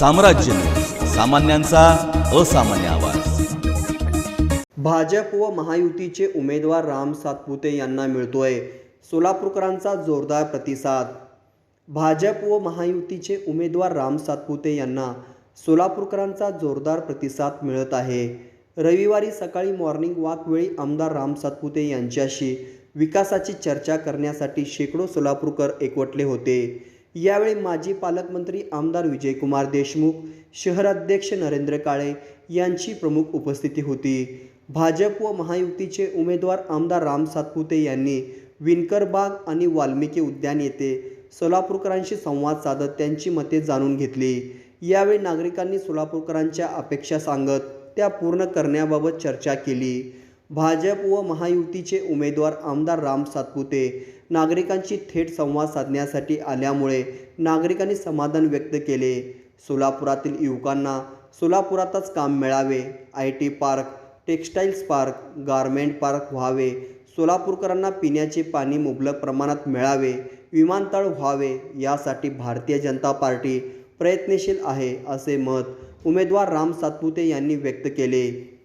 साम्राज्य. सामान्यांचा असामान्य आवाज. भाजप व महायुतीचे उमेदवार राम सातपुते यांना मिळतोय. सोलापूरकरांचा जोरदार प्रतिसाद. भाजप व महायुतीचे उमेदवार राम सातपुते यांना सोलापूरकरांचा जोरदार प्रतिसाद मिळत आहे. रविवारी सकाळी मॉर्निंग वॉकवेळी आमदार राम सातपुते यांच्याशी विकासाची चर्चा करण्यासाठी शेकडो सोलापूरकर एकवटले होते. यावेळी माजी पालकमंत्री आमदार विजयकुमार देशमुख शहराध्यक्ष नरेंद्र काळे यांची प्रमुख उपस्थिती होती. भाजप व महायुतीचे उमेदवार आमदार राम सातपुते यांनी विणकर बाग आणि वाल्मिकी उद्यान येथे सोलापूरकरांशी संवाद साधत त्यांची मते जाणून घेतली. यावेळी नागरिकांनी सोलापूरकरांच्या अपेक्षा सांगत त्या पूर्ण करण्याबाबत चर्चा केली. भाजप व महायुतीचे उमेदवार आमदार राम सातपुते नागरिकांची थेट संवाद साधण्यासाठी आल्यामुळे नागरिकांनी समाधान व्यक्त केले. सोलापुरातील युवकांना सोलापुरातच काम मिळावे. I T park textiles park garment park व्हावे. सोलापूरकरांना पिण्याचे पाणी मुबलक प्रमाणात मिळावे. विमानतळ व्हावे. यासाठी भारतीय जनता पार्टी प्रयत्नशील आहे असे मत उमेदवार राम सातपुते यांनी व्यक्त केले.